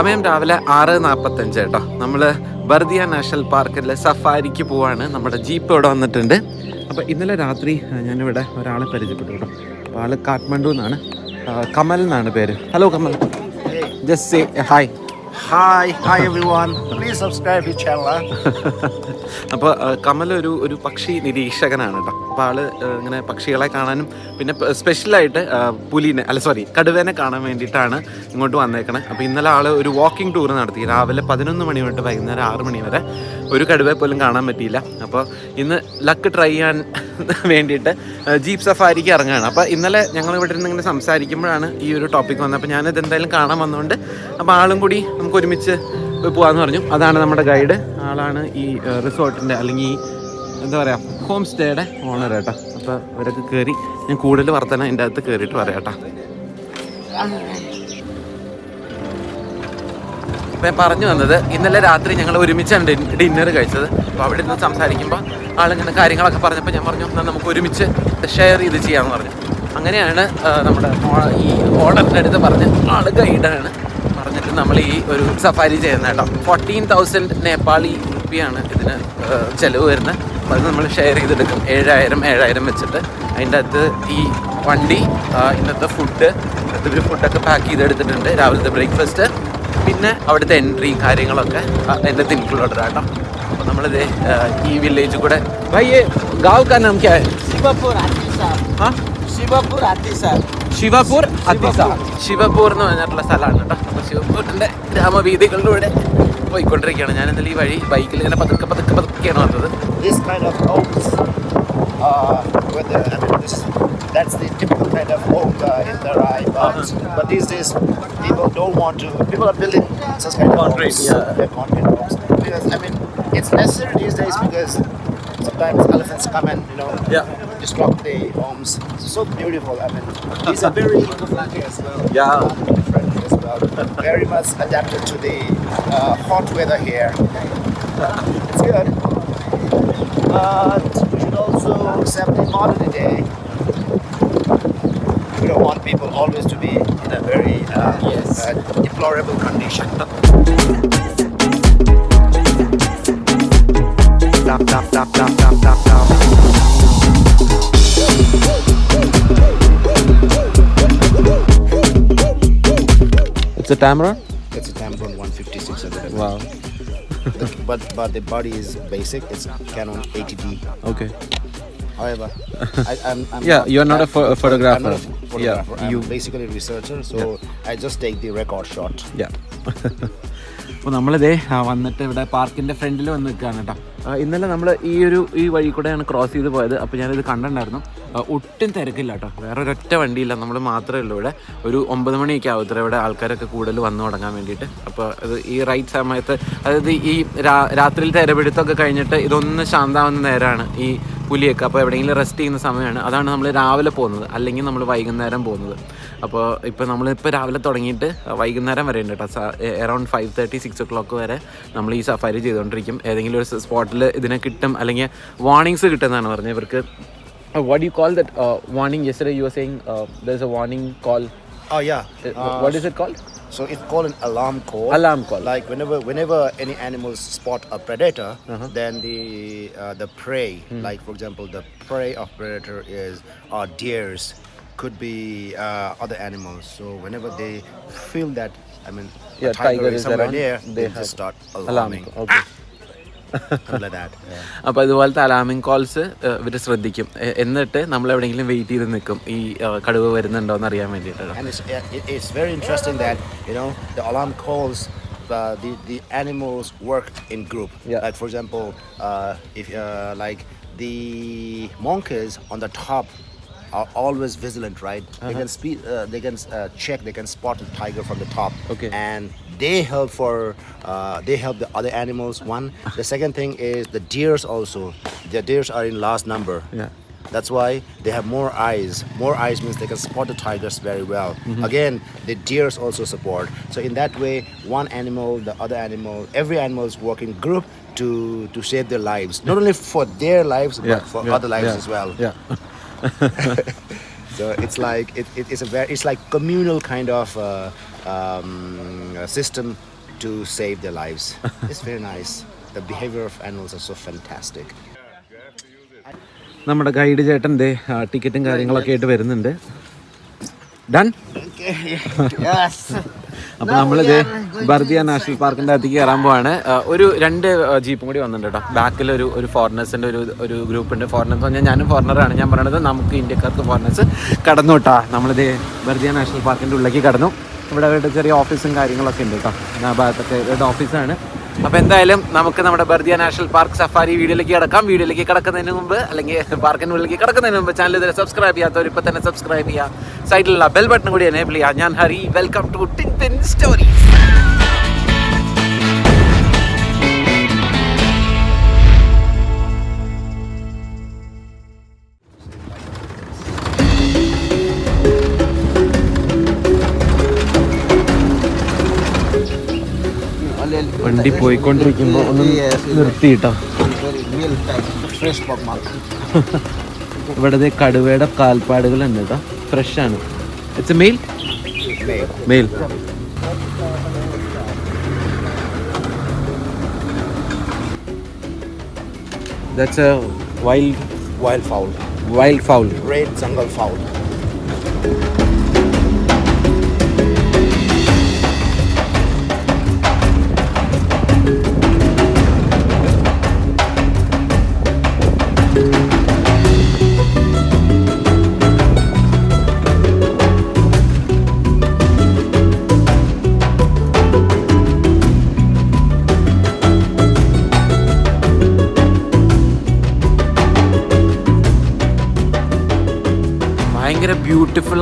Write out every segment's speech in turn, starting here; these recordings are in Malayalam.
സമയം രാവിലെ ആറ് നാൽപ്പത്തഞ്ച് കേട്ടോ. നമ്മൾ ബർദിയ നാഷണൽ പാർക്കിലെ സഫാരിക്ക് പോവാണ്. നമ്മുടെ ജീപ്പ് ഇവിടെ വന്നിട്ടുണ്ട്. അപ്പോൾ ഇന്നലെ രാത്രി ഞാനിവിടെ ഒരാളെ പരിചയപ്പെട്ടു കേട്ടോ. അപ്പോൾ ആൾ കാഠ്മണ്ഡു എന്നാണ്. കമൽ എന്നാണ് പേര്. Hello Kamal. Just hi hi hi everyone please subscribe ഈ channel. അപ്പോൾ കമൽ ഒരു ഒരു പക്ഷി നിരീക്ഷകനാണ് കേട്ടോ. അപ്പോൾ ആൾ ഇങ്ങനെ പക്ഷികളെ കാണാനും പിന്നെ സ്പെഷ്യലായിട്ട് പുലിനെ അല്ല സോറി കടുവേനെ കാണാൻ വേണ്ടിയിട്ടാണ് ഇങ്ങോട്ട് വന്നേക്കണേ. അപ്പോൾ ഇന്നലെ ആൾ ഒരു വാക്കിംഗ് ടൂർ നടത്തി. രാവിലെ പതിനൊന്ന് മണി തൊട്ട് വൈകുന്നേരം ആറ് മണി വരെ ഒരു കടുവയെ പോലും കാണാൻ പറ്റിയില്ല. അപ്പോൾ ഇന്ന് ലക്ക് ട്രൈ ചെയ്യാൻ വേണ്ടിയിട്ട് ജീപ്പ് സഫാരിക്ക് ഇറങ്ങുകയാണ് അപ്പോൾ ഇന്നലെ ഞങ്ങൾ ഇവിടെ ഇരുന്ന് ഇങ്ങനെ സംസാരിക്കുമ്പോഴാണ് ഈ ഒരു ടോപ്പിക് വന്നത്. അപ്പോൾ ഞാനിത് എന്തായാലും കാണാൻ വന്നതുകൊണ്ട് അപ്പോൾ ആളും കൂടി നമുക്ക് ഒരുമിച്ച് പോകാമെന്ന് പറഞ്ഞു. അതാണ് നമ്മുടെ ഗൈഡ് ആളാണ് ഈ റിസോർട്ടിന്റെ അല്ലെങ്കിൽ ഈ എന്താ പറയുക ഹോം സ്റ്റേയുടെ ഓണർ കേട്ടോ അപ്പോൾ ഇവരൊക്കെ കയറി ഞാൻ കൂടുതൽ വർത്തന എന്റെ അകത്ത് കയറിയിട്ട് പറയാം കേട്ടോ പറഞ്ഞു വന്നത് ഇന്നലെ രാത്രി ഞങ്ങൾ ഒരുമിച്ചാണ് ഡിന്നർ കഴിച്ചത്. അപ്പോൾ അവിടെ നിന്ന് സംസാരിക്കുമ്പോൾ ആളിങ്ങനെ കാര്യങ്ങളൊക്കെ പറഞ്ഞപ്പോൾ ഞാൻ പറഞ്ഞു എന്നാൽ നമുക്ക് ഒരുമിച്ച് ഷെയർ ചെയ്ത് ചെയ്യാമെന്ന് പറഞ്ഞു. അങ്ങനെയാണ് നമ്മുടെ ഈ ഓർഡറിന്റെ അടുത്ത് പറഞ്ഞ് ആൾ ഗൈഡാണ് പറഞ്ഞിട്ട് നമ്മൾ ഈ ഒരു സഫാരി ചെയ്യുന്ന കേട്ടോ. ഫോർട്ടീൻ തൗസൻഡ് നേപ്പാളി റുപ്പിയാണ് ഇതിന് ചിലവ് വരുന്നത്. അത് നമ്മൾ ഷെയർ ചെയ്തെടുക്കും. ഏഴായിരം ഏഴായിരം വെച്ചിട്ട്. അതിന്റെ അകത്ത് ഈ വണ്ടി ഇന്നത്തെ ഫുഡ് ഇന്നത്തെ ഫുഡൊക്കെ പാക്ക് ചെയ്തെടുത്തിട്ടുണ്ട്. രാവിലത്തെ ബ്രേക്ക്ഫാസ്റ്റ് പിന്നെ അവിടുത്തെ എൻട്രി കാര്യങ്ങളൊക്കെ അതിന്റെ തിൻക്ലൂഡഡ് കേട്ടോ. അപ്പോൾ നമ്മളിത് ഈ വില്ലേജിൽ കൂടെ ഭയ്യേ ഗാവ് കാ ശിവപൂർ ശിവപൂർ ശിവപൂർ അതിസ ശിവപൂർ എന്ന് പറഞ്ഞിട്ടുള്ള സ്ഥലമാണ് കേട്ടോ. അപ്പോൾ ശിവപൂരിൻ്റെ ഗ്രാമവീഥികളിലൂടെ പോയിക്കൊണ്ടിരിക്കുകയാണ് ഞാൻ എന്തായാലും ഈ വഴി ബൈക്കിൽ ഇങ്ങനെ പതുക്കെ പതുക്കെ പതുക്കെയാണ് വന്നത് This kind of homes, uh, with the, I mean, this, that's the typical kind of home uh, in the Rai. But, but these days, people don't want to. People are building such kind of Concrete, homes. yeah. Yeah, concrete homes. Because I mean, it's necessary these days because sometimes elephants come and you know Yeah. disrupt the homes. So beautiful. I mean, these are very eco-friendly as well. Yeah. Friendly as well. Very much adapted to the uh, hot weather here. It's good. But we should also accept the modern day. We don't want people always to be in a very uh, Yes. uh, deplorable condition. Stop, stop, stop. It's a Tamron? It's a Tamron 156. Wow. The- but but the body is basic. It's Canon 80D. Okay. However, I, I'm, I'm Yeah, you're not a a I'm not a photographer. Yeah. I'm you- basically a researcher, so I just take the record shot. Yeah. അപ്പോൾ നമ്മളിതേ വന്നിട്ട് ഇവിടെ പാർക്കിന്റെ ഫ്രണ്ടിൽ വന്ന് നിൽക്കുകയാണ് കേട്ടോ. ഇന്നലെ നമ്മൾ ഈ ഒരു ഈ വഴി കൂടെയാണ് ക്രോസ് ചെയ്ത് പോയത്. അപ്പോൾ ഞാനിത് കണ്ടിട്ടുണ്ടായിരുന്നു. ഒട്ടും തിരക്കില്ല കേട്ടോ. വേറെ ഒരൊറ്റ വണ്ടിയില്ല. നമ്മൾ മാത്രമേ ഉള്ളൂ ഇവിടെ. ഒരു ഒമ്പത് മണിയൊക്കെ ആവും ഇവിടെ ആൾക്കാരൊക്കെ കൂടുതൽ വന്നു തുടങ്ങാൻ വേണ്ടിയിട്ട്. അപ്പോൾ അത് ഈ റൈറ്റ് സമയത്ത് അതായത് ഈ രാത്രിയിൽ ഇരപിടുത്തമൊക്കെ കഴിഞ്ഞിട്ട് ഇതൊന്ന് ശാന്താവുന്ന നേരമാണ് ഈ പുലിയൊക്കെ അപ്പോൾ എവിടെയെങ്കിലും റെസ്റ്റ് ചെയ്യുന്ന സമയമാണ്. അതാണ് നമ്മൾ രാവിലെ പോകുന്നത്. അല്ലെങ്കിൽ നമ്മൾ വൈകുന്നേരം പോകുന്നത്. അപ്പോൾ ഇപ്പോൾ നമ്മളിപ്പോൾ രാവിലെ തുടങ്ങിയിട്ട് വൈകുന്നേരം വരെ ഉണ്ട് കേട്ടോ. Around five thirty six o'clock വരെ നമ്മൾ ഈ സഫാരി ചെയ്തുകൊണ്ടിരിക്കും. ഏതെങ്കിലും ഒരു സ്പോട്ടിൽ ഇതിനെ കിട്ടും. അല്ലെങ്കിൽ വാർണിങ്സ് കിട്ടുമെന്നാണ് പറഞ്ഞത് ഇവർക്ക്. What you call that warning yester you are saying there is a warning call Oh yeah. What is it called So it's called an alarm call. Alarm call. Like whenever whenever any animals spot a predator, uh-huh. then the uh, the prey, hmm. like for example, the prey of predator is are deers, could be uh, other animals. So whenever they feel that, I mean, yeah, tiger, tiger is somewhere near, they, they just start alarming. Alarm. Okay. Ah! അപ്പോൾ ഇതുപോലത്തെ അലാമിംഗ് കോൾസ് ഇവർ ശ്രദ്ധിക്കും എന്നിട്ട് നമ്മൾ എവിടെയെങ്കിലും വെയിറ്റ് ചെയ്ത് നിൽക്കും ഈ കടുവ വരുന്നുണ്ടോ എന്ന് അറിയാൻ വേണ്ടിയിട്ട് it's uh, the. Uh, the animals work in group. Yeah. Like for example, uh, if uh, like the monkeys on the top are always vigilant, right? They can speed. Uh, they can uh, check. They can spot a tiger from the top. Okay. And they help for. Uh, they help the other animals. One. The second thing is the deers also. The deers are in last number. Yeah. That's why they have more eyes. More eyes means they can spot the tigers very well. Again, the deers also support. So in that way, one animal, the other animal, every animal is working group to to save their lives. Not only for their lives, but for other lives as well. Yeah. So it's like it, it is a very it's like communal kind of uh, um, system to save their lives. it's very nice. The behavior of animals are so fantastic. നമ്മുടെ ഗൈഡ് ചേട്ടന്റെ ടിക്കറ്റും കാര്യങ്ങളൊക്കെ ആയിട്ട് വരുന്നുണ്ട് ഡൺ yes. അപ്പോൾ നമ്മളിത് ബർദിയ നാഷണൽ പാർക്കിന്റെ അകത്തേക്ക് കയറാൻ പോവാണ് ഒരു രണ്ട് ജീപ്പും കൂടി വന്നിട്ടുണ്ട് കേട്ടോ ബാക്കിൽ ഒരു ഒരു ഫോറിനേഴ്സിന്റെ ഒരു ഒരു ഗ്രൂപ്പ് ഉണ്ട് ഫോറിനേഴ്സ് പറഞ്ഞാൽ ഞാനും ഫോറിനറാണ് ഞാൻ പറയണത് നമുക്ക് ഇന്ത്യക്കാർക്ക് ഫോറിനേഴ്സ് കടന്നു കേട്ടോ നമ്മളിത് ബർദിയ നാഷണൽ പാർക്കിന്റെ ഉള്ളിലേക്ക് കടന്നു ഇവിടെ ഒരു ചെറിയ ഓഫീസും കാര്യങ്ങളൊക്കെ ഉണ്ട് കേട്ടോ ആ ഭാഗത്തൊക്കെ ഇവരുടെ ഓഫീസാണ് അപ്പോൾ എന്തായാലും നമുക്ക് നമ്മുടെ ബർദിയ നാഷണൽ പാർക്ക് സഫാരി വീഡിയോയിലേക്ക് കിടക്കാം. വീഡിയോയിലേക്ക് കിടക്കുന്നതിന് മുമ്പ് അല്ലെങ്കിൽ പാർക്കിന്റെ ഉള്ളിലേക്ക് കിടക്കുന്നതിന് മുമ്പ് ചാനൽ ഇതുവരെ സബ്സ്ക്രൈബ് ചെയ്യാത്തവർ ഇപ്പൊ തന്നെ സബ്സ്ക്രൈബ് ചെയ്യുക. സൈഡിലുള്ള ബെൽ ബട്ടൺ കൂടി എനേബിൾ ചെയ്യുക. ഞാൻ Hari. Welcome to tin stories വണ്ടി പോയിക്കൊണ്ടിരിക്കുമ്പോൾ ഒന്ന് നിർത്തിയിട്ടോ. ഇവിടെ. ഇവിടുത്തെ കടുവയുടെ കാൽപ്പാടുകൾ ഉണ്ട് കേട്ടോ ഫ്രഷ് ആണ് it's male male that's a wild wild fowl wild fowl red jungle fowl.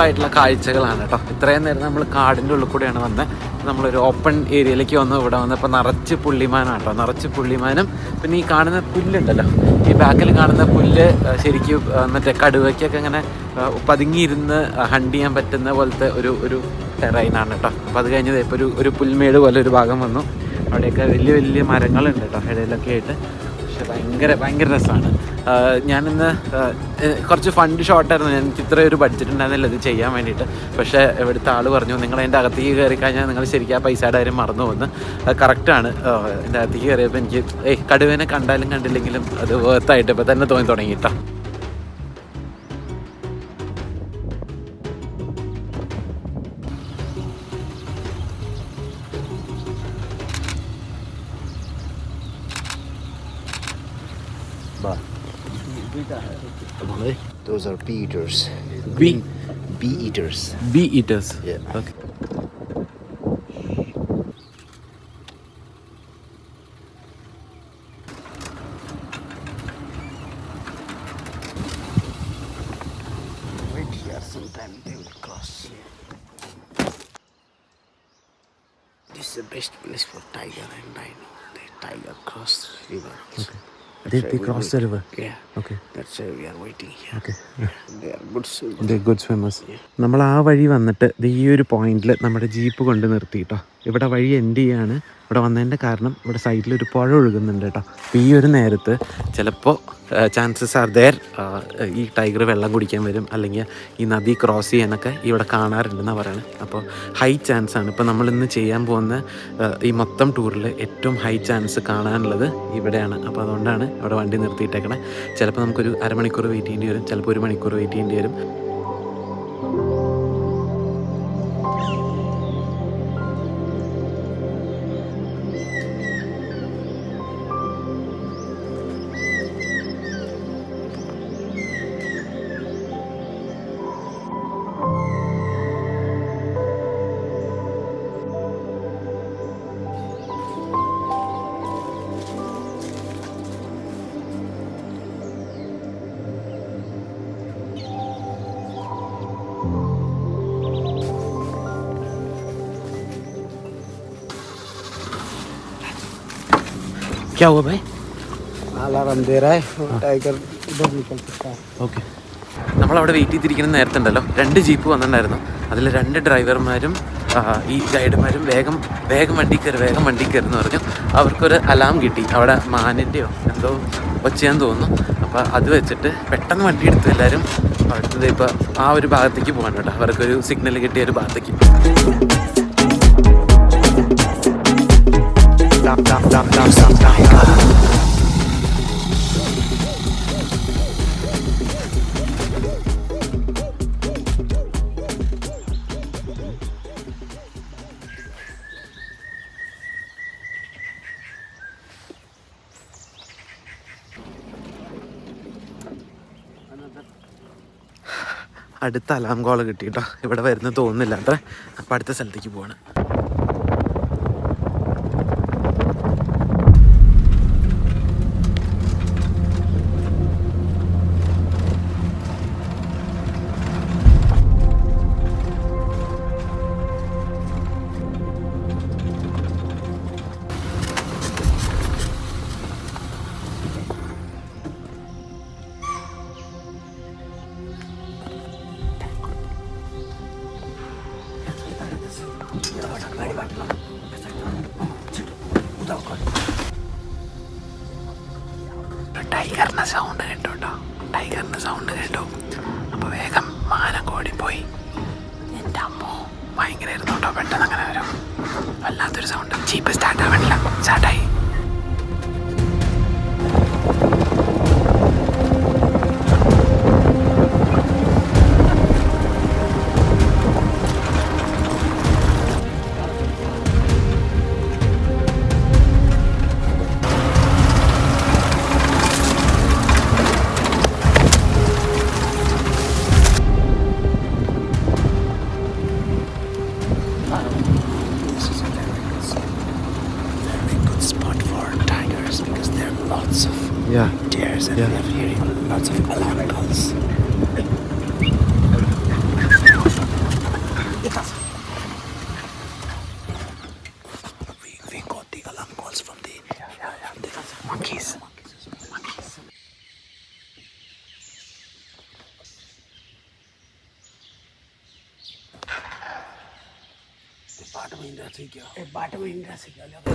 ആയിട്ടുള്ള കാഴ്ചകളാണ് കേട്ടോ. ഇത്രയും നേരം നമ്മൾ കാടിന്റെ ഉള്ളിൽ കൂടെയാണ് വന്നത് നമ്മളൊരു ഓപ്പൺ ഏരിയയിലേക്ക് വന്ന്. ഇവിടെ വന്നപ്പോൾ നിറച്ച് പുള്ളിമാനാണ് കേട്ടോ. നിറച്ച് പുള്ളിമാനും പിന്നെ ഈ കാണുന്ന പുല്ലുണ്ടല്ലോ. ഈ ബാക്കിൽ കാണുന്ന പുല്ല് ശരിക്കും മറ്റേ കടുവയ്ക്കൊക്കെ ഇങ്ങനെ ആ, പതുങ്ങിയിരുന്ന് ഹണ്ട് ചെയ്യാൻ പറ്റുന്ന പോലത്തെ ഒരു ഒരു ടെറൈനാണ് കേട്ടോ. അപ്പോൾ അത് കഴിഞ്ഞത് ഇപ്പോൾ ഒരു ഒരു പുൽമേട് പോലെ ഒരു ഭാഗം വന്നു. അവിടെയൊക്കെ വലിയ വലിയ മരങ്ങളുണ്ട് കേട്ടോ. ഇടയിലൊക്കെ ആയിട്ട്. പക്ഷെ ഭയങ്കര ഭയങ്കര രസമാണ്. ഞാനിന്ന് കുറച്ച് ഫണ്ട് ഷോർട്ടായിരുന്നു എനിക്ക് ഇത്ര ഒരു ബഡ്ജറ്റ് ഉണ്ടായിരുന്നില്ല. ഇത് ചെയ്യാൻ വേണ്ടിയിട്ട്. പക്ഷേ ഇവിടുത്തെ ആൾ പറഞ്ഞു നിങ്ങൾ അതിന്റെ അകത്തേക്ക് കയറി കഴിഞ്ഞാൽ നിങ്ങൾ ശരിക്കും ആ പൈസയുടെ കാര്യം മറന്നു പോകുന്നു. കറക്റ്റാണ് എന്റെ അകത്തേക്ക് കയറിയപ്പോൾ എനിക്ക് ഏയ് കടുവേനെ കണ്ടാലും കണ്ടില്ലെങ്കിലും അത് വേർത്തായിട്ട് ഇപ്പോൾ തന്നെ തോന്നി തുടങ്ങി കേട്ടോ bee eaters. Bee bee eaters. Bee eaters. Yeah. Okay. They will cross. This is the best place for tiger and rhino. The tiger cross river. Okay. They, they cross the river. Yeah. നമ്മൾ ആ വഴി വന്നിട്ട് ഈ ഒരു പോയിന്റിൽ നമ്മുടെ ജീപ്പ് കൊണ്ട് നിർത്തി കേട്ടോ ഇവിടെ വഴി എൻഡ് ചെയ്യാണ്. ഇവിടെ വന്നതിന്റെ കാരണം ഇവിടെ സൈഡിൽ ഒരു പുഴ ഒഴുകുന്നുണ്ട് കേട്ടോ. അപ്പോൾ ഈ ഒരു നേരത്ത് ചിലപ്പോൾ ചാൻസസ് ആർ ദെയർ ഈ ടൈഗർ വെള്ളം കുടിക്കാൻ വരും. അല്ലെങ്കിൽ ഈ നദി ക്രോസ് ചെയ്യാനൊക്കെ ഇവിടെ കാണാറുണ്ടെന്നാണ് പറയുന്നത് അപ്പോൾ ഹൈ ചാൻസ് ആണ്. ഇപ്പോൾ നമ്മളിന്ന് ചെയ്യാൻ പോകുന്ന ഈ മൊത്തം ടൂറിൽ ഏറ്റവും ഹൈ ചാൻസ് കാണാനുള്ളത് ഇവിടെയാണ്. അപ്പോൾ അതുകൊണ്ടാണ് ഇവിടെ വണ്ടി നിർത്തിയിട്ടേക്കണേ. ചിലപ്പോൾ നമുക്കൊരു അരമണിക്കൂർ വെയിറ്റ് ചെയ്യേണ്ടി വരും. ചിലപ്പോൾ ഒരു മണിക്കൂർ വെയിറ്റ് ചെയ്യേണ്ടി വരും. क्या हुआ भाई Alarm दे रहा है टाइगर इधर निकल सकता है ഓക്കെ നമ്മളവിടെ വെയിറ്റ് ചെയ്തിരിക്കുന്ന നേരത്തുണ്ടല്ലോ രണ്ട് ജീപ്പ് വന്നിട്ടുണ്ടായിരുന്നു അതിൽ രണ്ട് ഡ്രൈവർമാരും ആ, ഈ ഗൈഡുമാരും വേഗം വേഗം വണ്ടി കയറി വേഗം വണ്ടി കയറി എന്ന് പറഞ്ഞു അവർക്കൊരു അലാം കിട്ടി അവിടെ മാനിൻ്റെയോ എന്തോ ഒച്ചയാന്ന് തോന്നുന്നു അപ്പോൾ അത് വെച്ചിട്ട് പെട്ടെന്ന് വണ്ടി എടുത്തു എല്ലാവരും അടുത്തത് ഇപ്പോൾ ആ ഒരു ഭാഗത്തേക്ക് പോകാൻ കേട്ടോ അവർക്കൊരു സിഗ്നൽ കിട്ടിയ ഒരു ഭാഗത്തേക്ക് അടുത്ത അലാം കോൾ കിട്ടി കേട്ടോ ഇവിടെ വരുന്ന തോന്നുന്നില്ല അത്ര അപ്പം അടുത്ത സ്ഥലത്തേക്ക് പോവാണ്. ടൈഗറിന്റെ സൗണ്ട് കേട്ടോ കേട്ടോ. ടൈഗറിന്റെ സൗണ്ട് കേട്ടോ. അപ്പോൾ വേഗം മാനം ഓടിപ്പോയി എന്റെ അമ്മോ ഭയങ്കരമായിരുന്നു കേട്ടോ. പെട്ടെന്ന് അങ്ങനെ വരും. വല്ലാത്തൊരു സൗണ്ട് ചീപ്പ് സ്റ്റാർട്ട് ആവണില്ല. സ്റ്റാർട്ടായി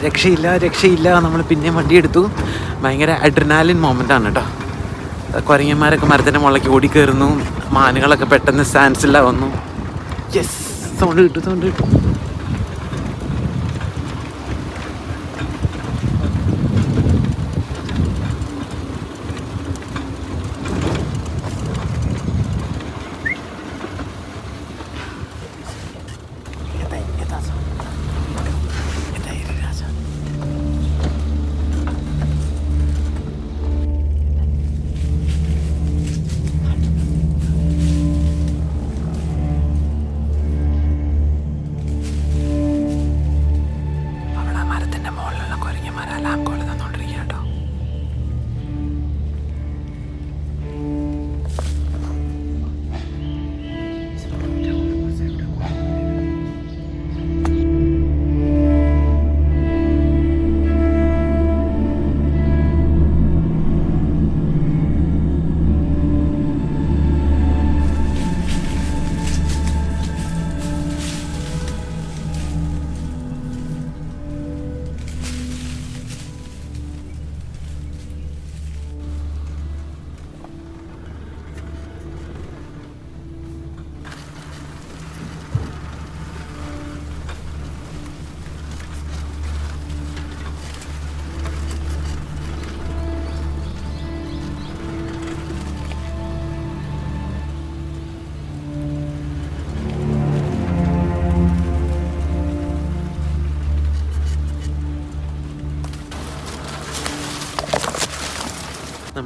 രക്ഷയില്ല രക്ഷയില്ല. നമ്മൾ പിന്നെയും വണ്ടി എടുത്തു. ഭയങ്കര അഡ്രിനാലിൻ മൊമെന്റ് ആണ് കേട്ടോ കുരങ്ങന്മാരൊക്കെ മരത്തിന്റെ മുകളിലേക്ക് ഓടിക്കയറുന്നു മാനുകളൊക്കെ പെട്ടെന്ന് സ്റ്റാൻസിലാവുന്നു യെസ് സൗണ്ട് കിട്ടും സൗണ്ട് കിട്ടും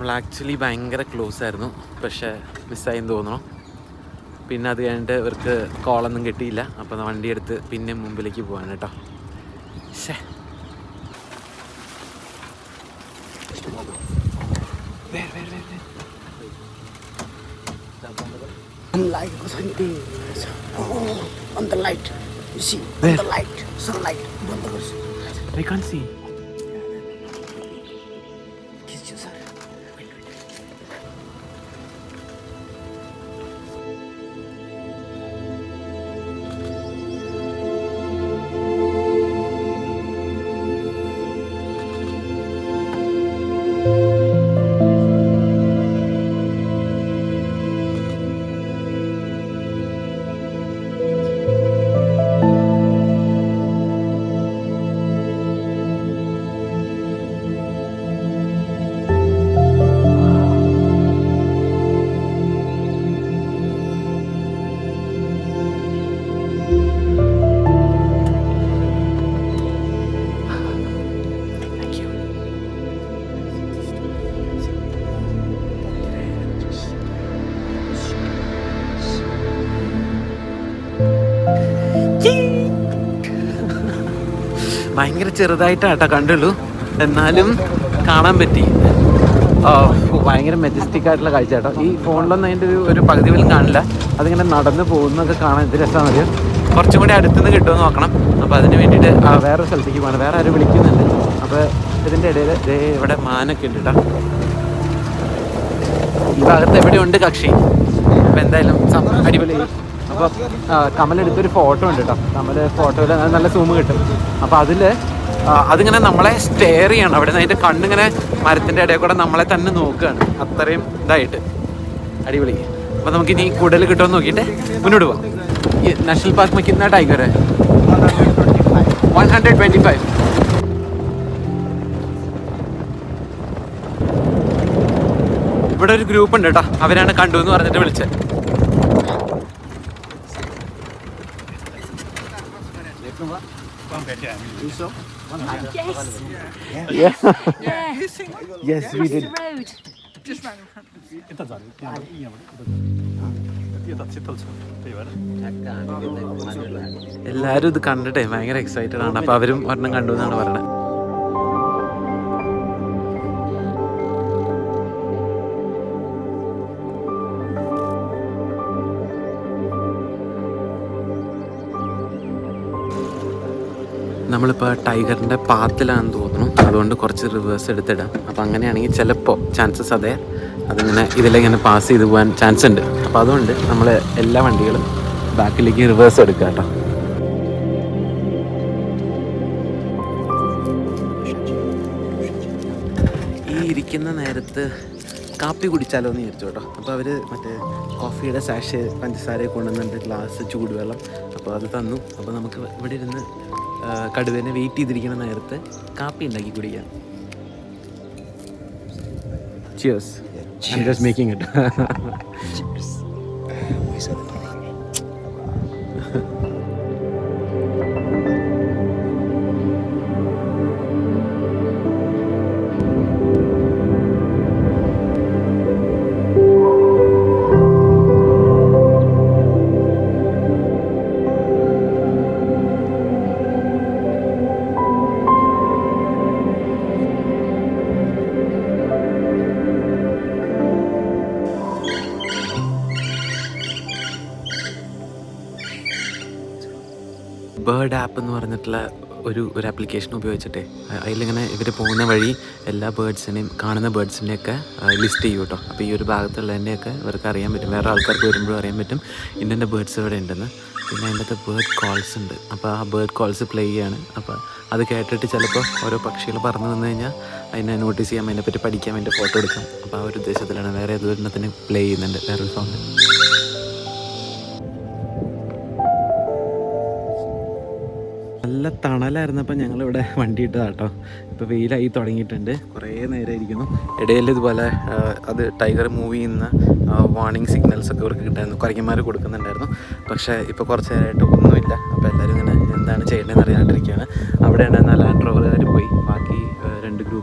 നമ്മൾ ആക്ച്വലി ഭയങ്കര ക്ലോസ് ആയിരുന്നു. പക്ഷേ മിസ്സായെന്ന് തോന്നണം. പിന്നെ അത് കഴിഞ്ഞിട്ട് ഇവർക്ക് കോളൊന്നും കിട്ടിയില്ല. അപ്പോൾ വണ്ടി എടുത്ത് പിന്നെ മുമ്പിലേക്ക് പോവാണ് കേട്ടോ. ശേ oh, on the light. You see, on the light, sunlight. I can't see. ഭയങ്കര ചെറുതായിട്ടാട്ടോ കണ്ടുള്ളൂ. എന്നാലും കാണാൻ പറ്റി. ഭയങ്കര മെജസ്റ്റിക് ആയിട്ടുള്ള കാഴ്ച ഈ ഫോണിലൊന്നും അതിന്റെ ഒരു ഒരു പകുതി പോലും കാണില്ല. അതിങ്ങനെ നടന്ന് പോകുന്നതൊക്കെ കാണാൻ എന്ത് രസമാണ്. അറിയാം കുറച്ചും കൂടി അടുത്തുനിന്ന് കിട്ടുമെന്ന് നോക്കണം. അപ്പോൾ അതിന് വേണ്ടിയിട്ട് വേറെ സ്ഥലത്തേക്ക് പോകണം വേറെ ആരും വിളിക്കുന്നുണ്ട് അപ്പോൾ ഇതിന്റെ ഇടയിൽ ഇവിടെ മാനൊക്കെ ഉണ്ട് കേട്ടോ. ഈ ഭാഗത്ത് എവിടെയുണ്ട് കക്ഷി? അപ്പോൾ എന്തായാലും അടിപൊളി. അപ്പം കമലെടുത്തൊരു ഫോട്ടോ ഉണ്ട് കേട്ടോ കമൽ ഫോട്ടോയിൽ നല്ല സൂമ് കിട്ടും. അപ്പോൾ അതിൽ അതിങ്ങനെ നമ്മളെ സ്റ്റെയർ ചെയ്യണം. അവിടെ നിന്ന് അതിന്റെ കണ്ണിങ്ങനെ മരത്തിന്റെ ഇടയിൽ കൂടെ നമ്മളെ തന്നെ നോക്കുകയാണ്. അത്രയും ഇതായിട്ട്. അടിപൊളി. അപ്പോൾ നമുക്ക് ഇനി കൂടുതൽ കിട്ടുമെന്ന് നോക്കിയിട്ട് മുന്നോട്ട് പോവാം. ഈ national park മിക്കുന്ന tiger one hundred twenty five ഇവിടെ ഒരു ഗ്രൂപ്പ് ഉണ്ട് കേട്ടോ അവരാണ് കണ്ടു എന്ന് പറഞ്ഞിട്ട് വിളിച്ചത്. Yes. Yeah. Yeah. Yeah. Yes, we did. Just the road. എല്ലാരും ഇത് കണ്ടിട്ടേ ഭയങ്കര എക്സൈറ്റഡ് ആണ് അപ്പൊ അവരും ഒരെണ്ണം കണ്ടു എന്നാണ് പറഞ്ഞത് നമ്മളിപ്പോൾ ടൈഗറിന്റെ പാത്തിലാണെന്ന് തോന്നുന്നു. അതുകൊണ്ട് കുറച്ച് റിവേഴ്സ് എടുത്തിടാം. അപ്പോൾ അങ്ങനെയാണെങ്കിൽ ചിലപ്പോൾ ചാൻസസ് അതെ. അതിങ്ങനെ ഇതിലിങ്ങനെ പാസ് ചെയ്ത് പോകാൻ ചാൻസ് ഉണ്ട്. അപ്പോൾ അതുകൊണ്ട് നമ്മൾ എല്ലാ വണ്ടികളും ബാക്കിലേക്ക് റിവേഴ്സ് എടുക്കുക കേട്ടോ. ഈ ഇരിക്കുന്ന നേരത്ത് കാപ്പി കുടിച്ചാലോ എന്ന് വിചാരിച്ചു കേട്ടോ. അപ്പോൾ അവർ മറ്റേ കോഫിയുടെ സാഷ് പഞ്ചസാര കൊണ്ടുവന്നിട്ട് ഗ്ലാസ് ചൂടുവെള്ളം അപ്പോൾ അത് തന്നു. അപ്പോൾ നമുക്ക് ഇവിടെ ഇരുന്ന് ആ, കടുവേനെ വെയിറ്റ് ചെയ്തിരിക്കുന്ന നേരത്ത് കാപ്പി ഉണ്ടാക്കി കുടിക്കാം. Cheers I just making it bird app എന്ന് പറഞ്ഞിട്ടുള്ള ഒരു ഒരു ആപ്ലിക്കേഷൻ ഉപയോഗിച്ചിട്ട്. അതിലിങ്ങനെ ഇവർ പോകുന്ന വഴി എല്ലാ ബേർഡ്സിനെയും കാണുന്ന ബേർഡ്സിനെയൊക്കെ ലിസ്റ്റ് ചെയ്യും കേട്ടോ അപ്പോൾ ഈ ഒരു ഭാഗത്തുള്ളതിന്റെയൊക്കെ ഇവർക്ക് അറിയാൻ പറ്റും. വേറെ ആൾക്കാർക്ക് വരുമ്പോഴും അറിയാൻ പറ്റും. ഇന്നെന്റെ ബേർഡ്സ് ഇവിടെ ഉണ്ടെന്ന്. പിന്നെ അതിന്റെ അകത്ത് ബേർഡ് കോൾസ് ഉണ്ട്. അപ്പോൾ ആ ബേർഡ് കോൾസ് പ്ലേ ചെയ്യാണ്. അപ്പോൾ അത് കേട്ടിട്ട് ചിലപ്പോൾ ഓരോ പക്ഷികൾ പറഞ്ഞു വന്നു കഴിഞ്ഞാൽ അതിനെ നോട്ടീസ് ചെയ്യാം. അതിനെപ്പറ്റി പഠിക്കാൻ വേണ്ടി ഫോട്ടോ എടുക്കാം. അപ്പോൾ ആ ഒരു ഉദ്ദേശത്തിലാണ് വേറെ ഏതൊരെണ്ണത്തിന് പ്ലേ ചെയ്യുന്നുണ്ട്. വേറൊരു സോങ് നല്ല തണലായിരുന്നപ്പോൾ ഞങ്ങളിവിടെ വണ്ടി ഇട്ടതാ കേട്ടോ ഇപ്പോൾ വെയിലായി തുടങ്ങിയിട്ടുണ്ട്. കുറേ നേരം ഇരിക്കുന്നു ഇടയിൽ ഇതുപോലെ അത് ടൈഗർ മൂവ് ചെയ്യുന്ന വാർണിംഗ് സിഗ്നൽസ് ഒക്കെ ഇവർക്ക് കിട്ടായിരുന്നു. കുറയ്ക്കന്മാർ കൊടുക്കുന്നുണ്ടായിരുന്നു. പക്ഷേ ഇപ്പോൾ കുറച്ച് നേരമായിട്ട് ഒന്നുമില്ല. അപ്പോൾ എല്ലാവരും ഇങ്ങനെ എന്താണ് ചെയ്യേണ്ടതെന്ന് അറിയാണ്ടിരിക്കുകയാണ്. അവിടെയാണ് നല്ല ലാൻഡ് റോവറുകാർ പോയി.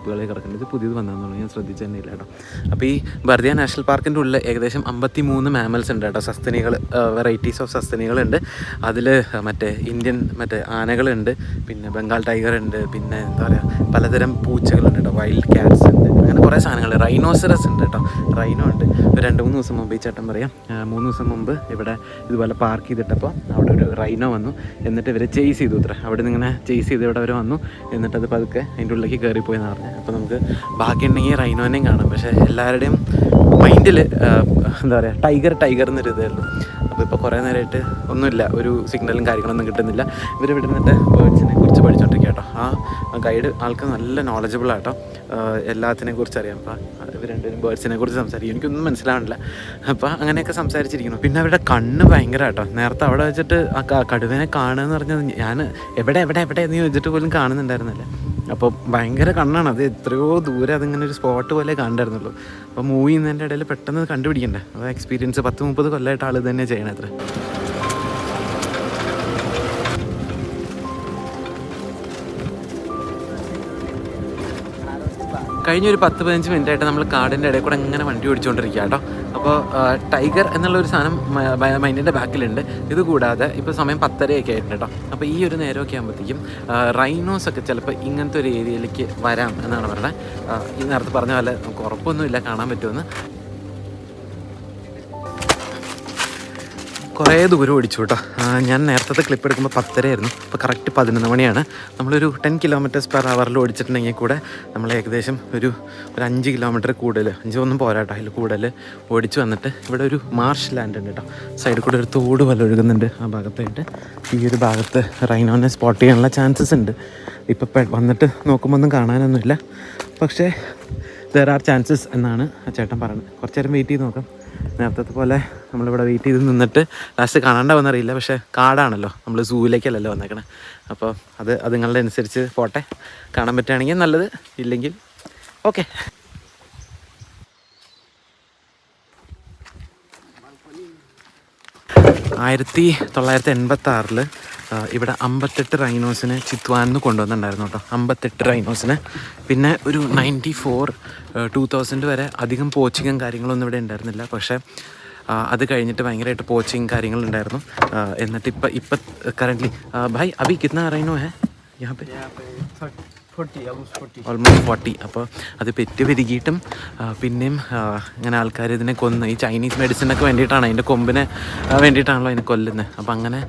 ഗ്രൂപ്പുകളെ കിടക്കുന്നത് ഇത് പുതിയത് വന്നതെന്നുള്ളൂ ഞാൻ ശ്രദ്ധിച്ചു തന്നെ ഇല്ല കേട്ടോ. അപ്പോൾ ഈ ബർദിയ നാഷണൽ പാർക്കിന്റെ ഉള്ളിൽ ഏകദേശം അമ്പത്തി മൂന്ന് മാമൽസ് ഉണ്ട് കേട്ടോ. സസ്തനികൾ വെറൈറ്റീസ് ഓഫ് സസ്തനികളുണ്ട് അതിൽ മറ്റേ ഇന്ത്യൻ മറ്റേ ആനകളുണ്ട് പിന്നെ ബംഗാൾ ടൈഗർ ഉണ്ട്. പിന്നെ എന്താ പറയുക പലതരം പൂച്ചകളുണ്ട് കേട്ടോ. വൈൽഡ് ക്യാറ്റ്സ് ഉണ്ട്. അങ്ങനെ കുറേ സാധനങ്ങൾ റൈനോസറസ് ഉണ്ട് കേട്ടോ. റൈനോ ഉണ്ട്. ഒരു രണ്ട് മൂന്ന് ദിവസം മുമ്പ് ഈ ചേട്ടൻ പറയാം. മൂന്ന് ദിവസം മുമ്പ് ഇവിടെ ഇതുപോലെ പാർക്ക് ചെയ്തിട്ടപ്പോൾ അവിടെ ഒരു റൈനോ വന്നു. എന്നിട്ട് ഇവരെ ചേസ് ചെയ്തു അത്ര. അവിടെ നിന്ന് ഇങ്ങനെ ചേസ് ചെയ്ത് ഇവിടെ അവർ വന്നു. എന്നിട്ട് അത് പതുക്കെ അതിന്റെ ഉള്ളിലേക്ക് കയറിപ്പോയെന്ന് പറഞ്ഞു. അപ്പോൾ നമുക്ക് ബാക്കിയുണ്ടെങ്കിൽ റൈനോനെയും കാണാം. പക്ഷേ എല്ലാവരുടെയും മൈൻഡിൽ എന്താ പറയുക ടൈഗർ ടൈഗർ എന്നൊരു ഇതായിരുന്നു. അപ്പോൾ ഇപ്പോൾ കുറേ നേരമായിട്ട് ഒന്നുമില്ല ഒരു സിഗ്നലും കാര്യങ്ങളൊന്നും കിട്ടുന്നില്ല. ഇവർ ഇവിടെ നിന്നിട്ട് ബേർഡ്സിനെ കുറിച്ച് പഠിച്ചുകൊണ്ടിരിക്കുക കേട്ടോ ആ ഗൈഡ് ആൾക്ക് നല്ല നോളജബിൾ ആട്ടോ എല്ലാത്തിനെ കുറിച്ച് അറിയാം. അപ്പോൾ ഇവർ രണ്ടുപേരും ബേർഡ്സിനെ കുറിച്ച് സംസാരിക്കും. എനിക്കൊന്നും മനസ്സിലാവണില്ല. അപ്പോൾ അങ്ങനെയൊക്കെ സംസാരിച്ചിരിക്കുന്നു. പിന്നെ അവരുടെ കണ്ണ് ഭയങ്കര കേട്ടോ നേരത്തെ അവിടെ വെച്ചിട്ട് ആ കടുവനെ കടുവേനെ കാണുക എന്ന് പറഞ്ഞത് ഞാൻ എവിടെ എവിടെ എവിടെ എന്ന് ചോദിച്ചിട്ട് പോലും കാണുന്നുണ്ടായിരുന്നില്ല. അപ്പോൾ ഭയങ്കര കണ്ണാണ്. അത് എത്രയോ ദൂരെ അതിങ്ങനെ ഒരു സ്പോട്ട് പോലെ കണ്ടായിരുന്നുള്ളൂ അപ്പോൾ മൂവ് ചെയ്യുന്നതിന്റെ ഇടയിൽ പെട്ടെന്ന് കണ്ടുപിടിക്കണ്ടേ? അപ്പോൾ എക്സ്പീരിയൻസ് പത്ത് മുപ്പത് കൊല്ലമായിട്ട് ആൾ തന്നെ ചെയ്യണേ അത്ര. കഴിഞ്ഞ ഒരു പത്ത് പതിനഞ്ച് മിനിറ്റായിട്ട് നമ്മൾ കാടിന്റെ ഇടയിൽ കൂടെ ഇങ്ങനെ വണ്ടി ഓടിച്ചുകൊണ്ടിരിക്കുക കേട്ടോ. അപ്പോൾ ടൈഗർ എന്നുള്ള ഒരു സാധനം മൈൻഡിന്റെ ബാക്കിലുണ്ട്. ഇത് കൂടാതെ ഇപ്പോൾ സമയം പത്തരയൊക്കെ ആയിട്ടുണ്ട് കേട്ടോ അപ്പോൾ ഈ ഒരു നേരമൊക്കെ ആകുമ്പോഴത്തേക്കും റൈനോസ് ഒക്കെ ചിലപ്പോൾ ഇങ്ങനത്തെ ഒരു ഏരിയയിലേക്ക് വരാം എന്നാണ് പറയുന്നത് ഈ നേരത്തെ പറഞ്ഞ പോലെ നമുക്ക് ഉറപ്പൊന്നുമില്ല കാണാൻ പറ്റുമെന്ന്. കുറേ ദൂരം ഓടിച്ചു കേട്ടോ. ഞാൻ നേരത്തെ ക്ലിപ്പ് എടുക്കുമ്പോൾ പത്തരയായിരുന്നു അപ്പോൾ കറക്റ്റ് പതിനൊന്ന് മണിയാണ്. നമ്മളൊരു ടെൻ കിലോമീറ്റേഴ്സ് പെർ അവറിൽ ഓടിച്ചിട്ടുണ്ടെങ്കിൽ കൂടെ നമ്മൾ ഏകദേശം ഒരു ഒരു അഞ്ച് കിലോമീറ്റർ കൂടുതൽ അഞ്ച് ഒന്നും പോരാട്ടോ അതിൽ കൂടുതൽ ഓടിച്ചു വന്നിട്ട് ഇവിടെ ഒരു മാർഷ് ലാൻഡ് ഉണ്ട് കേട്ടോ. സൈഡിൽ കൂടെ ഒരു തോട് പോലെ ഒഴുകുന്നുണ്ട് ആ ഭാഗത്തായിട്ട്. ഈ ഒരു ഭാഗത്ത് റൈനോനെ സ്പോട്ട് ചെയ്യാനുള്ള ചാൻസസ് ഉണ്ട്. ഇപ്പോൾ വന്നിട്ട് നോക്കുമ്പോൾ ഒന്നും കാണാനൊന്നുമില്ല. പക്ഷേ ദർ ആർ ചാൻസസ് എന്നാണ് ആ ചേട്ടൻ പറയുന്നത്. കുറച്ച് നേരം വെയിറ്റ് ചെയ്ത് നോക്കാം. നേരത്തെ പോലെ നമ്മളിവിടെ വെയിറ്റ് ചെയ്ത് നിന്നിട്ട് ലാസ്റ്റ് കാണാണ്ടാവുന്നറിയില്ല പക്ഷേ കാടാണല്ലോ. നമ്മൾ സൂവിലേക്കല്ലല്ലോ വന്നേക്കണേ. അപ്പോൾ അത് അത് നിങ്ങളുടെ അനുസരിച്ച് പോട്ടെ. കാണാൻ പറ്റുകയാണെങ്കിൽ നല്ലത് ഇല്ലെങ്കിൽ ഓക്കെ. ആയിരത്തി തൊള്ളായിരത്തി എൺപത്തി ആറിൽ ഇവിടെ അമ്പത്തെട്ട് റൈനോസിനെ ചിത്വാനിന്ന് കൊണ്ടുവന്നിട്ടുണ്ടായിരുന്നു കേട്ടോ. അമ്പത്തെട്ട് റൈനോസിന് പിന്നെ ഒരു നയന്റി ഫോർ ടു തൗസൻഡ് വരെ അധികം പോച്ചിങ്ങും കാര്യങ്ങളൊന്നും ഇവിടെ ഉണ്ടായിരുന്നില്ല. പക്ഷേ അത് കഴിഞ്ഞിട്ട് ഭയങ്കരമായിട്ട് പോച്ചിങ് കാര്യങ്ങളുണ്ടായിരുന്നു എന്നിട്ട് ഇപ്പം ഇപ്പം കറന്റ്ലി ഭായ് അഭി കിട്ടുന്ന റൈനോ ഹേ? യാ ഓൾമോസ്റ്റ് ഫോർട്ടി അപ്പോൾ അത് പെറ്റ് പെരുകിയിട്ടും പിന്നെയും ഇങ്ങനെ ആൾക്കാർ ഇതിനെ കൊന്ന് ഈ ചൈനീസ് മെഡിസിനൊക്കെ വേണ്ടിയിട്ടാണ് അതിന്റെ കൊമ്പിനെ വേണ്ടിയിട്ടാണല്ലോ അതിനെ കൊല്ലുന്നത് അപ്പോൾ അങ്ങനെ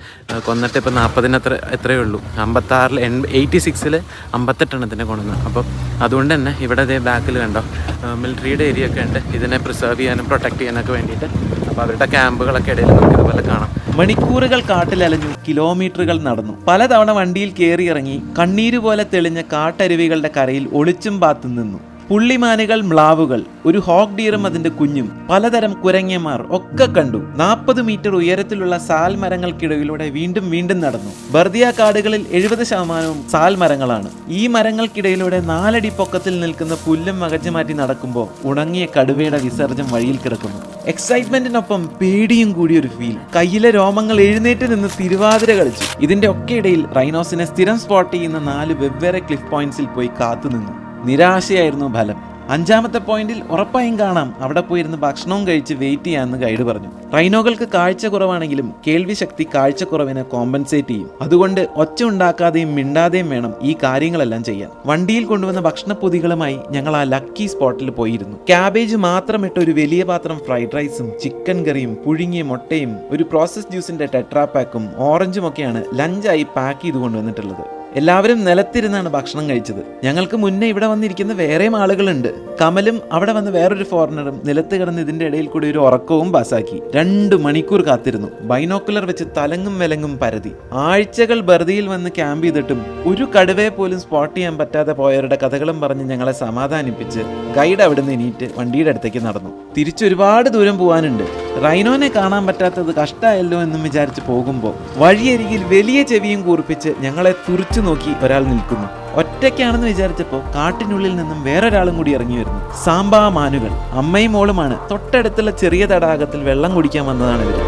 കൊന്നിട്ട് ഇപ്പോൾ നാൽപ്പതിന് അത്ര എത്രയേ ഉള്ളൂ. അമ്പത്താറിൽ എൺ എയ്റ്റി സിക്സിൽ അമ്പത്തെട്ടെണ്ണത്തിനെ കൊണ്ടുവന്ന് അപ്പോൾ അതുകൊണ്ട് തന്നെ ഇവിടെ അതേ ബാക്കിൽ കണ്ടോ മിലിറ്ററിയുടെ ഏരിയ ഒക്കെ ഉണ്ട്. ഇതിനെ പ്രിസർവ് ചെയ്യാനും പ്രൊട്ടക്റ്റ് ചെയ്യാനൊക്കെ വേണ്ടിയിട്ട്. അപ്പോൾ അവരുടെ ക്യാമ്പുകളൊക്കെ ഇടയിൽ നമുക്ക് ഇതുപോലെ കാണാം. മണിക്കൂറുകൾ കാട്ടിലലഞ്ഞു കിലോമീറ്ററുകൾ നടന്നു. പലതവണ വണ്ടിയിൽ കയറിയിറങ്ങി കണ്ണീര് പോലെ തെളിഞ്ഞ കാട്ടരുവികളുടെ കരയിൽ ഒളിച്ചും പാത്തും നിന്നു. പുള്ളിമാനുകൾ മ്ലാവുകൾ ഒരു ഹോക്ക് ഡിയറും അതിന്റെ കുഞ്ഞും പലതരം കുരങ്ങന്മാർ ഒക്കെ കണ്ടു. നാൽപ്പത് മീറ്റർ ഉയരത്തിലുള്ള സാൽ മരങ്ങൾക്കിടയിലൂടെ വീണ്ടും വീണ്ടും നടന്നു. ബർദിയ കാടുകളിൽ എഴുപത് ശതമാനവും സാൽ മരങ്ങളാണ്. ഈ മരങ്ങൾക്കിടയിലൂടെ നാലടി പൊക്കത്തിൽ നിൽക്കുന്ന പുല്ലും മകച്ചു മാറ്റി നടക്കുമ്പോൾ ഉണങ്ങിയ കടുവയുടെ വിസർജം വഴിയിൽ കിടക്കുന്നു. എക്സൈറ്റ്മെന്റിനൊപ്പം പേടിയും കൂടി ഒരു ഫീൽ കയ്യിലെ രോമങ്ങൾ എഴുന്നേറ്റ് നിന്ന് തിരുവാതിര കളിച്ചു. ഇതിന്റെ ഒക്കെ ഇടയിൽ റൈനോസിനെ സ്ഥിരം സ്പോട്ട് ചെയ്യുന്ന നാല് വെവ്വേറെ ക്ലിഫ് പോയിന്റ്സിൽ പോയി കാത്തു നിന്നു. നിരാശയായിരുന്നു ഫലം. അഞ്ചാമത്തെ പോയിന്റിൽ ഉറപ്പായും കാണാം. അവിടെ പോയിരുന്ന് ഭക്ഷണവും കഴിച്ച് വെയിറ്റ് ചെയ്യാമെന്ന് ഗൈഡ് പറഞ്ഞു. റൈനോകൾക്ക് കാഴ്ച കുറവാണെങ്കിലും കേൾവി ശക്തി കാഴ്ചക്കുറവിനെ കോമ്പൻസേറ്റ് ചെയ്യും. അതുകൊണ്ട് ഒച്ച ഉണ്ടാക്കാതെയും മിണ്ടാതെയും വേണം ഈ കാര്യങ്ങളെല്ലാം ചെയ്യാൻ. വണ്ടിയിൽ കൊണ്ടുവന്ന ഭക്ഷണപ്പൊതികളുമായി ഞങ്ങൾ ആ ലക്കി സ്പോട്ടിൽ പോയിരുന്നു. ക്യാബേജ് മാത്രം ഇട്ട ഒരു വലിയ പാത്രം ഫ്രൈഡ് റൈസും ചിക്കൻ കറിയും പുഴുങ്ങിയ മുട്ടയും ഒരു പ്രോസസ് ജ്യൂസിന്റെ ടെട്രാ പാക്കും ഓറഞ്ചും ഒക്കെയാണ് ലഞ്ചായി പാക്ക് ചെയ്ത് കൊണ്ടുവന്നിട്ടുള്ളത്. എല്ലാവരും നിലത്തിരുന്നാണ് ഭക്ഷണം കഴിച്ചത്. ഞങ്ങൾക്ക് മുന്നേ ഇവിടെ വന്നിരിക്കുന്ന വേറെയും ആളുകളുണ്ട്. കമലും അവിടെ വന്ന് വേറൊരു ഫോറിനറും നിലത്ത് കിടന്ന് ഇതിന്റെ ഇടയിൽ കൂടി ഒരു ഉറക്കവും പാസാക്കി. രണ്ട് മണിക്കൂർ കാത്തിരുന്നു. ബൈനോക്കുലർ വെച്ച് തലങ്ങും വിലങ്ങും പരതി. ആഴ്ചകൾ ബർദിയിൽ വന്ന് ക്യാമ്പ് ചെയ്തിട്ടും ഒരു കടുവയെ പോലും സ്പോട്ട് ചെയ്യാൻ പറ്റാതെ പോയവരുടെ കഥകളും പറഞ്ഞ് ഞങ്ങളെ സമാധാനിപ്പിച്ച് ഗൈഡ് അവിടുന്ന് എണീറ്റ് വണ്ടിയുടെ അടുത്തേക്ക് നടന്നു. തിരിച്ചൊരുപാട് ദൂരം പോകാനുണ്ട് റൈനോനെ കാണാൻ പറ്റാത്തത് കഷ്ടമായല്ലോ എന്നും വിചാരിച്ച് പോകുമ്പോൾ വഴിയരികിൽ വലിയ ചെവിയും കൂർപ്പിച്ച് ഞങ്ങളെ തുറിച്ചു നോക്കി ഒരാൾ നിൽക്കുന്നു. ഒറ്റയ്ക്കാണെന്ന് വിചാരിച്ചപ്പോൾ കാട്ടിനുള്ളിൽ നിന്നും വേറൊരാളും കൂടി ഇറങ്ങി വരുന്നു. സാമ്പാ മാനുകൾ അമ്മയും മോളുമാണ്. തൊട്ടടുത്തുള്ള ചെറിയ തടാകത്തിൽ വെള്ളം കുടിക്കാൻ വന്നതാണ് ഇവർ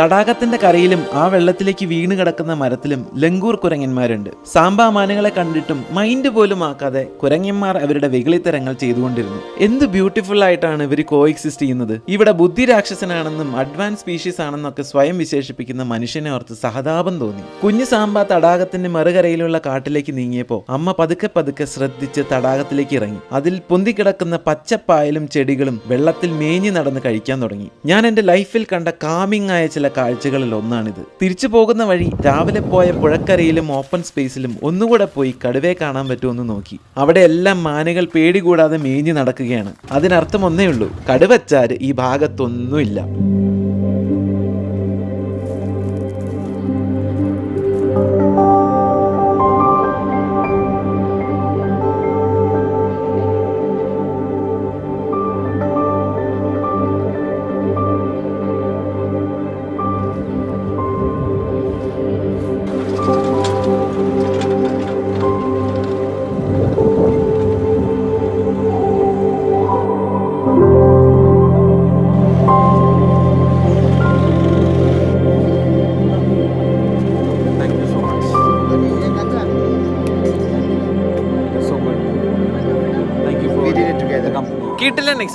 തടാകത്തിന്റെ കരയിലും ആ വെള്ളത്തിലേക്ക് വീണ് കിടക്കുന്ന മരത്തിലും ലങ്കൂർ കുരങ്ങന്മാരുണ്ട്. സാമ്പാ മാനുകളെ കണ്ടിട്ടും മൈൻഡ് പോലും ആക്കാതെ കുരങ്ങന്മാർ അവരുടെ വെകിളിത്തരങ്ങൾ ചെയ്തുകൊണ്ടിരുന്നു. എന്ത് ബ്യൂട്ടിഫുൾ ആയിട്ടാണ് ഇവർ കോ എക്സിസ്റ്റ് ചെയ്യുന്നത്? ഇവിടെ ബുദ്ധി രാക്ഷസനാണെന്നും അഡ്വാൻസ് സ്പീഷീസ് ആണെന്നൊക്കെ സ്വയം വിശേഷിപ്പിക്കുന്ന മനുഷ്യനെ ഓർത്ത് സഹതാപം തോന്നി. കുഞ്ഞു സാമ്പ തടാകത്തിന്റെ മറുകരയിലുള്ള കാട്ടിലേക്ക് നീങ്ങിയപ്പോൾ അമ്മ പതുക്കെ പതുക്കെ ശ്രദ്ധിച്ച് തടാകത്തിലേക്ക് ഇറങ്ങി. അതിൽ പൊന്തിക്കിടക്കുന്ന പച്ചപ്പായലും ചെടികളും വെള്ളത്തിൽ മേഞ്ഞു നടന്ന് കഴിക്കാൻ തുടങ്ങി. ഞാൻ എന്റെ ലൈഫിൽ കണ്ട കാമിംഗ് ആയ ചില കാഴ്ചകളിൽ ഒന്നാണിത്. തിരിച്ചു പോകുന്ന വഴി രാവിലെ പോയ പുഴക്കരയിലും ഓപ്പൺ സ്പേസിലും ഒന്നുകൂടെ പോയി കടുവയെ കാണാൻ പറ്റുമെന്ന് നോക്കി. അവിടെ എല്ലാം മാനുകൾ പേടി കൂടാതെ മേഞ്ഞു നടക്കുകയാണ്. അതിനർത്ഥം ഒന്നേ ഉള്ളൂ കടുവച്ചാർ ഈ ഭാഗത്തൊന്നുമില്ല.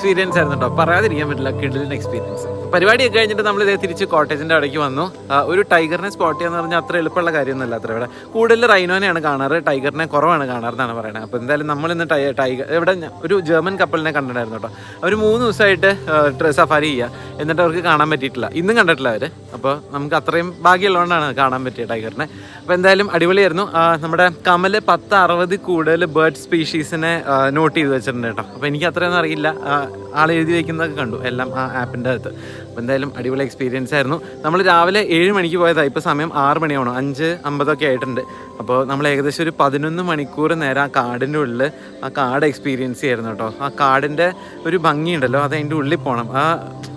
എക്സ്പീരിയൻസ് ആയിരുന്നു കേട്ടോ പറയാതിരിക്കാൻ പറ്റില്ല കിഡിലൻ എക്സ്പീരിയൻസ് പരിപാടിയൊക്കെ കഴിഞ്ഞിട്ട് നമ്മൾ ഇതേ തിരിച്ച് കോട്ടേജിന്റെ അടയ്ക്ക് വന്നു. ഒരു ടൈഗറിനെ സ്പോട്ട് ചെയ്യാന്ന് പറഞ്ഞാൽ അത്ര എളുപ്പമുള്ള കാര്യമൊന്നുമല്ല അത്ര. ഇവിടെ കൂടുതൽ റൈനോനെയാണ് കാണാറ് ടൈഗറിനെ കുറവാണ് കാണാറെന്നാണ് പറയുന്നത് അപ്പോൾ എന്തായാലും നമ്മൾ ഇന്ന് ടൈ ടൈഗർ ഇവിടെ ഒരു ജർമ്മൻ കപ്പലിനെ കണ്ടിട്ടുണ്ടായിരുന്നു കേട്ടോ അവർ മൂന്ന് ദിവസമായിട്ട് സഫാരി ചെയ്യുക എന്നിട്ട് അവർക്ക് കാണാൻ പറ്റിയിട്ടില്ല. ഇന്നും കണ്ടിട്ടില്ല അവർ അപ്പോൾ നമുക്ക് അത്രയും ഭാഗ്യമുള്ളതുകൊണ്ടാണ് കാണാൻ പറ്റിയ ടൈഗറിനെ. അപ്പോൾ എന്തായാലും അടിപൊളിയായിരുന്നു. നമ്മുടെ കമൽ പത്ത് അറുപത് കൂടുതൽ ബേർഡ് സ്പീഷീസിനെ നോട്ട് ചെയ്ത് വെച്ചിട്ടുണ്ട് കേട്ടോ അപ്പോൾ എനിക്ക് അത്രയൊന്നും അറിയില്ല. ആൾ എഴുതി വയ്ക്കുന്നതൊക്കെ കണ്ടു. എല്ലാം ആ ആപ്പിന്റെ അകത്ത്. അപ്പോൾ എന്തായാലും അടിപൊളി എക്സ്പീരിയൻസ് ആയിരുന്നു. നമ്മൾ രാവിലെ ഏഴ് മണിക്ക് പോയതാണ് ഇപ്പോൾ സമയം ആറ് മണിയാവണം. അഞ്ച് അമ്പതൊക്കെ ആയിട്ടുണ്ട്. അപ്പോൾ നമ്മൾ ഏകദേശം ഒരു പതിനൊന്ന് മണിക്കൂർ നേരം ആ കാടിന്റെ ഉള്ളിൽ ആ കാട് എക്സ്പീരിയൻസ് ചെയ്യായിരുന്നു കേട്ടോ. ആ കാടിന്റെ ഒരു ഭംഗിയുണ്ടല്ലോ അത് അതിന്റെ ഉള്ളിൽ പോകണം ആ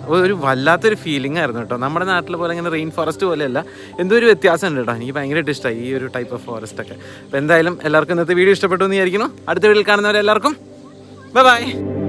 ഒരു വല്ലാത്തൊരു ഫീലിംഗ് ആയിരുന്നു കേട്ടോ. നമ്മുടെ നാട്ടിൽ പോലെ ഇങ്ങനെ റെയിൻ ഫോറസ്റ്റ് പോലെയല്ല. എന്തോ ഒരു വ്യത്യാസമുണ്ട് കേട്ടോ. എനിക്ക് ഭയങ്കരമായിട്ട് ഇഷ്ടമായി ഈ ഒരു ടൈപ്പ് ഓഫ് ഫോറസ്റ്റ് ഒക്കെ. അപ്പോൾ എന്തായാലും എല്ലാവർക്കും ഇന്നത്തെ വീഡിയോ ഇഷ്ടപ്പെട്ടു എന്ന് വിചാരിക്കുന്നു. അടുത്ത വീഡിയോയിൽ കാണുന്നവരെല്ലാവർക്കും. Bye bye